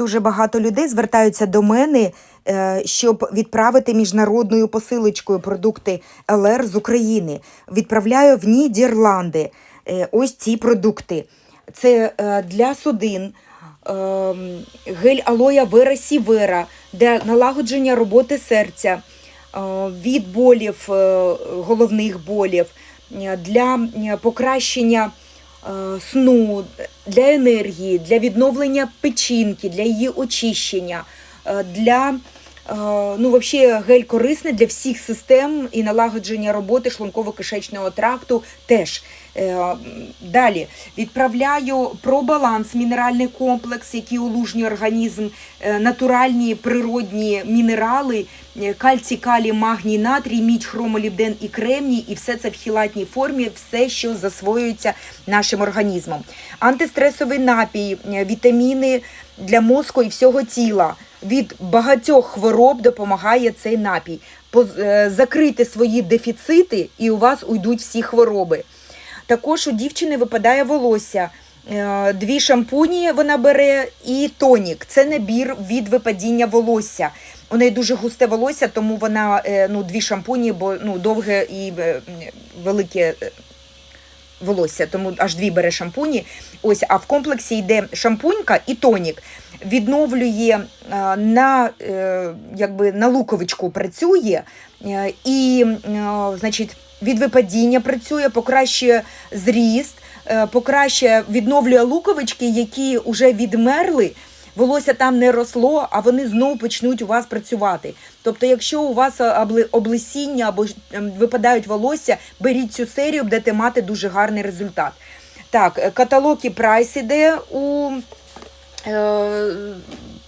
Дуже багато людей звертаються до мене, е, щоб відправити міжнародною посилочкою продукти ЛР з України. Відправляю в Нідерланди е, ось ці продукти. Це е, для судин, гель алоя вера сівера для налагодження роботи серця, від болів, головних болів, для покращення сну, для енергії, для відновлення печінки, для її очищення, е, для е, ну, взагалі гель корисний для всіх систем і налагодження роботи шлунково-кишечного тракту теж. Е, Далі відправляю пробаланс, мінеральний комплекс, який улужнює організм, е, натуральні природні мінерали, е, кальцій, калій, магній, натрій, мідь, хромолібден і кремній, і все це в хілатній формі, все, що засвоюється нашим організмом. Антистресовий напій, вітаміни для мозку і всього тіла. Від багатьох хвороб допомагає цей напій. Закрити свої дефіцити, і у вас уйдуть всі хвороби. Також у дівчини випадає волосся. Е, Дві шампуні вона бере і тонік. Це набір від випадіння волосся. У неї дуже густе волосся, тому вона е, ну, дві шампуні, бо ну, довге і е, велике волосся, тому аж дві бере шампуні. Ось, а в комплексі йде шампунька і тонік. Відновлює на, якби, на луковичку працює і, значить, від випадіння працює, покращує зріст, е, покращує, відновлює луковички, які вже відмерли. Волосся там не росло, а вони знову почнуть у вас працювати. Тобто, якщо у вас е, облесіння або ем, випадають волосся, беріть цю серію, будете мати дуже гарний результат. Так, е, каталог і прайс іде у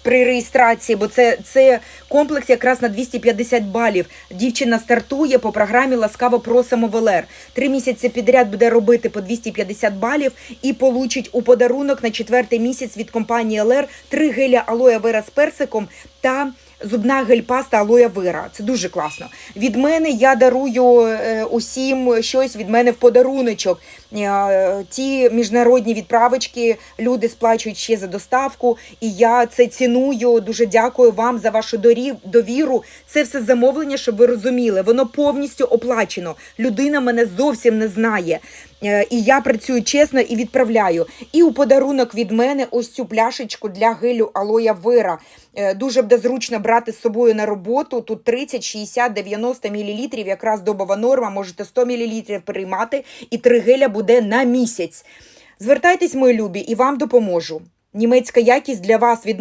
при реєстрації, бо це, це комплекс якраз на 250 балів. Дівчина стартує по програмі Ласкаво просимо в ЛР. Три місяці підряд буде робити по 250 балів і получить у подарунок на четвертий місяць від компанії ЛР три геля алоя вера з персиком та зубна гель-паста алоє вера. Це дуже класно. Від мене я дарую е, усім щось від мене в подаруночок. Е, Ті міжнародні відправочки люди сплачують ще за доставку, і я це ціную. Дуже дякую вам за вашу довіру. Це все замовлення, щоб ви розуміли. Воно повністю оплачено. Людина мене зовсім не знає. Е, І я працюю чесно і відправляю. І у подарунок від мене ось цю пляшечку для гелю алоя вера. Е, Дуже буде зручно брати з собою на роботу. Тут 30, 60, 90 мл, якраз добова норма. Можете 100 мл приймати, і три геля буде на місяць. Звертайтесь, мої любі, і вам допоможу. Німецька якість для вас від